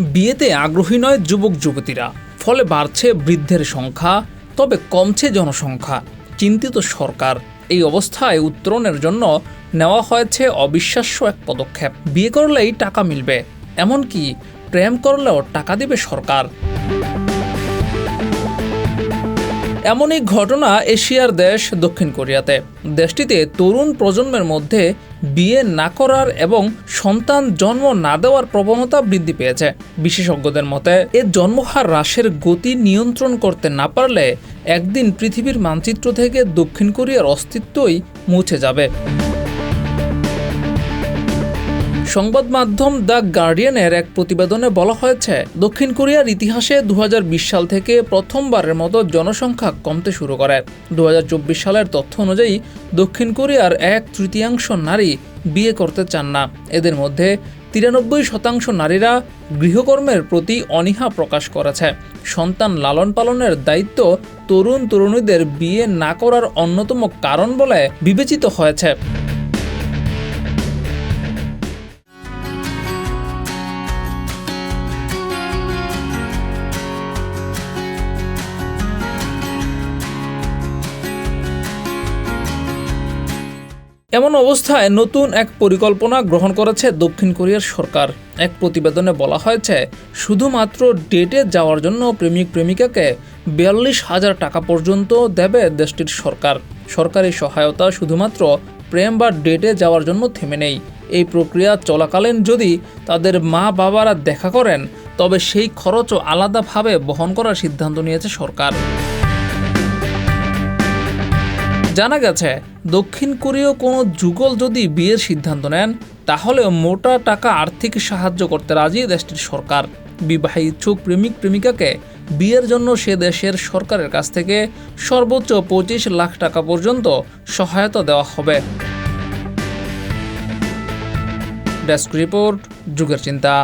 বিয়েতে আগ্রহী নয় যুবক যুবতীরা। ফলে বাড়ছে বৃদ্ধের সংখ্যা, তবে কমছে জনসংখ্যা, চিন্তিত সরকার। এই অবস্থায় উত্তরণের জন্য নেওয়া হয়েছে অবিশ্বাস্য এক পদক্ষেপ। বিয়ে করলেই টাকা মিলবে, এমনকি প্রেম করলেও টাকা দিবে সরকার। এমনই ঘটনা এশিয়ার দেশ, দক্ষিণ কোরিয়াতে। দেশটিতে তরুণ প্রজন্মের মধ্যে বিয়ে না করার এবং সন্তান জন্ম না দেওয়ার প্রবণতা বৃদ্ধি পেয়েছে। বিশেষজ্ঞদের মতে, এ জন্মহার হ্রাসের গতি নিয়ন্ত্রণ করতে না পারলে একদিন পৃথিবীর মানচিত্র থেকে দক্ষিণ কোরিয়ার অস্তিত্বই মুছে যাবে। সংবাদ মাধ্যম দ্য গার্ডিয়ানের এক প্রতিবেদনে বলা হয়েছে, দক্ষিণ কোরিয়ার ইতিহাসে দু হাজার বিশ সাল থেকে প্রথমবারের মতো জনসংখ্যা কমতে শুরু করে। দু হাজার চব্বিশ সালের তথ্য অনুযায়ী, দক্ষিণ কোরিয়ার এক তৃতীয়াংশ নারী বিয়ে করতে চান না। এদের মধ্যে তিরানব্বই শতাংশ নারীরা গৃহকর্মের প্রতি অনীহা প্রকাশ করেছে। সন্তান লালন পালনের দায়িত্ব তরুণ তরুণীদের বিয়ে না করার অন্যতম কারণ বলে বিবেচিত হয়েছে। এমন অবস্থায় নতুন এক পরিকল্পনা গ্রহণ করেছে দক্ষিণ কোরিয়ার সরকার। এক প্রতিবেদনে বলা হয়েছে, শুধুমাত্র ডেটে যাওয়ার জন্য প্রেমিক প্রেমিকাকে বিয়াল্লিশ হাজার টাকা পর্যন্ত দেবে দেশটির সরকার। সরকারি সহায়তা শুধুমাত্র প্রেম বা ডেটে যাওয়ার জন্য থেমে নেই। এই প্রক্রিয়া চলাকালীন যদি তাদের মা বাবারা দেখা করেন, তবে সেই খরচও আলাদাভাবে বহন করার সিদ্ধান্ত নিয়েছে সরকার। জানা গেছে, দক্ষিণ কোরীয় কোনো যুগল যদি বিয়ের সিদ্ধান্ত নেন তাহলে মোটা টাকা আর্থিক সাহায্য করতে রাজি দেশটির সরকার। বিবাহ ইচ্ছুক প্রেমিক প্রেমিকাকে বিয়ের জন্য সে দেশের সরকারের কাছ থেকে সর্বোচ্চ পঁচিশ লাখ টাকা পর্যন্ত সহায়তা দেওয়া হবে। ডেস্ক রিপোর্ট, যুগের চিন্তা।